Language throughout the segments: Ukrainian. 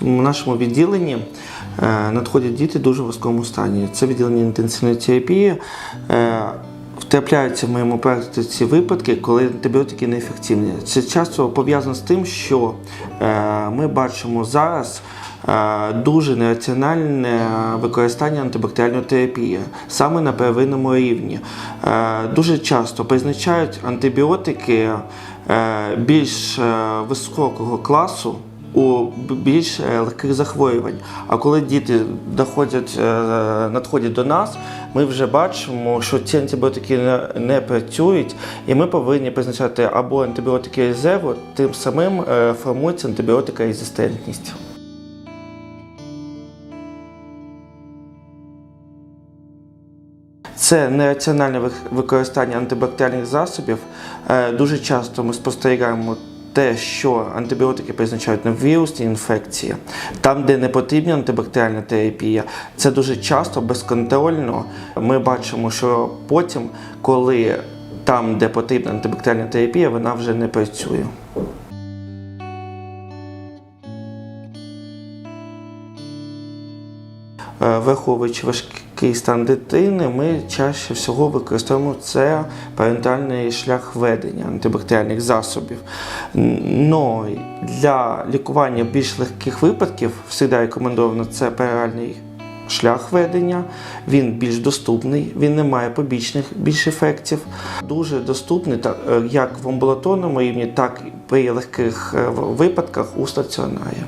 В нашому відділенні е, надходять діти дуже в важкому стані. Це відділення інтенсивної терапії. Втрапляються в моєму практиці випадки, коли антибіотики неефективні. Це часто пов'язано з тим, що е, ми бачимо зараз е, дуже нераціональне використання антибактеріальної терапії саме на первинному рівні. Е, Дуже часто призначають антибіотики більш високого класу у більш е, легких захворювань. А коли діти доходять, е, надходять до нас, ми вже бачимо, що ці антибіотики не, працюють, і ми повинні призначати або антибіотики резерву, тим самим е, формується антибіотикорезистентність. Це нераціональне використання антибактеріальних засобів. Дуже часто ми спостерігаємо те, що антибіотики призначають на вірусні інфекції, там, де не потрібна антибактеріальна терапія, це дуже часто безконтрольно. Ми бачимо, що потім, коли там, де потрібна антибактеріальна терапія, вона вже не працює. Е, Враховуючи важкий стан дитини, ми чаще всього використовуємо це парентальний шлях ведення антибактеріальних засобів. Но для лікування більш легких випадків завжди рекомендовано це пероральний шлях ведення. Він більш доступний, він не має побічних більш ефектів. Дуже доступний е, як в амбулаторному рівні, так і при легких е, випадках у стаціонарі.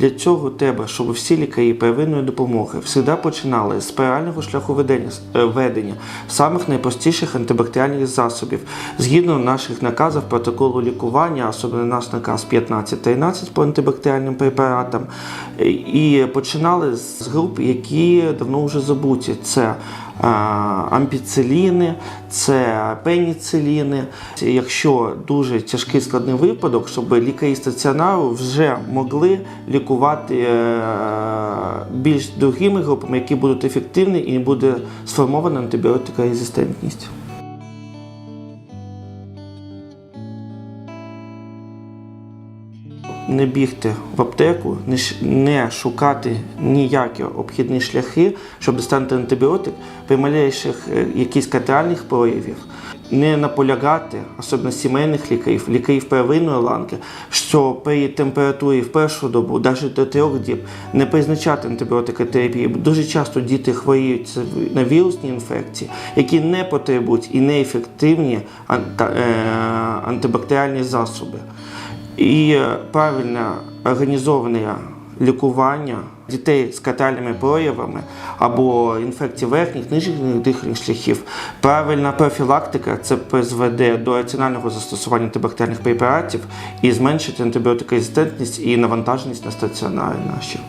Для цього треба, щоб всі лікарі первинної допомоги завжди починали з спирального шляху ведення, е, ведення самих найпростіших антибактеріальних засобів згідно наших наказів протоколу лікування, особливо наш наказ 15-13 по антибактеріальним препаратам. Е, І починали з груп, які давно вже забуті. Це ампіциліни, це пеніциліни. Якщо дуже тяжкий складний випадок, щоб лікарі стаціонару вже могли лікувати е, більш другими групами, які будуть ефективні і буде сформована антибіотикорезистентність. Не бігти в аптеку, не, шукати ніякі обхідні шляхи, щоб доставити антибіотик при е, якісь катеальних проявів. Не наполягати, особливо сімейних лікарів, лікарів первинної ланки, що при температурі в першу добу, навіть до трьох діб, не призначати антибіотикотерапії. Дуже часто діти хворіють на вірусні інфекції, які не потребують і неефективні е, антибактеріальні засоби. І правильно організоване лікування дітей з катальними проявами або інфекцій верхніх, нижніх дихальних шляхів, правильна профілактика це призведе до раціонального застосування антибактеріальних препаратів і зменшить антибіотикорезистентність і навантаженість на стаціонари наші.